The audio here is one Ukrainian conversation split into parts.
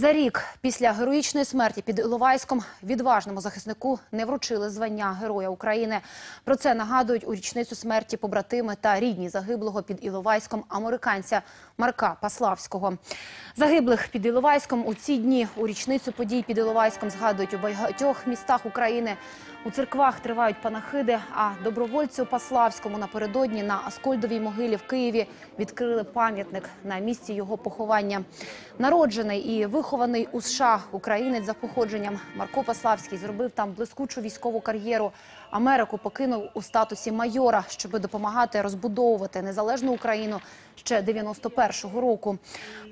За рік після героїчної смерті під Іловайськом відважному захиснику не вручили звання Героя України. Про це нагадують у річницю смерті побратими та рідні загиблого під Іловайськом американця Марка Паславського. Загиблих під Іловайськом у ці дні у річницю подій під Іловайськом згадують у багатьох містах України. У церквах тривають панахиди, а добровольцю Паславському напередодні на Аскольдовій могилі в Києві відкрили пам'ятник на місці його поховання. Народжений і вихований у США українець за походженням Марко Паславський зробив там блискучу військову кар'єру. Америку покинув у статусі майора, щоб допомагати розбудовувати незалежну Україну ще 91-го року.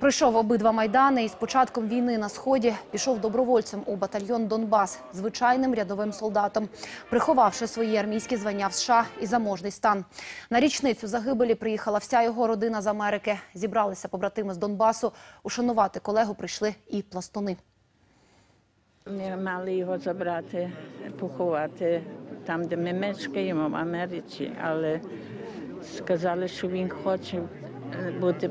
Пройшов обидва майдани і з початком війни на сході пішов добровольцем у батальйон Донбас, звичайним рядовим солдатом, приховавши свої армійські звання в США і заможний стан. На річницю загибелі приїхала вся його родина з Америки. Зібралися побратими з Донбасу. Ушанувати колегу прийшли і пластуни. Ми мали його забрати, поховати там, де ми мешкаємо, в Америці, але сказали, що він хоче е, бути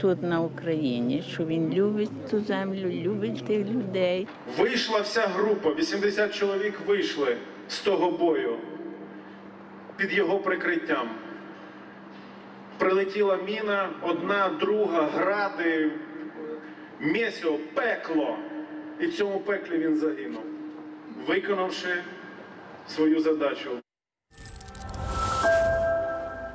тут на Україні, що він любить ту землю, любить тих людей. Вийшла вся група, 80 чоловік вийшли з того бою під його прикриттям. Прилетіла міна, одна, друга, гради, місіо, пекло. І в цьому пеклі він загинув, виконавши свою задачу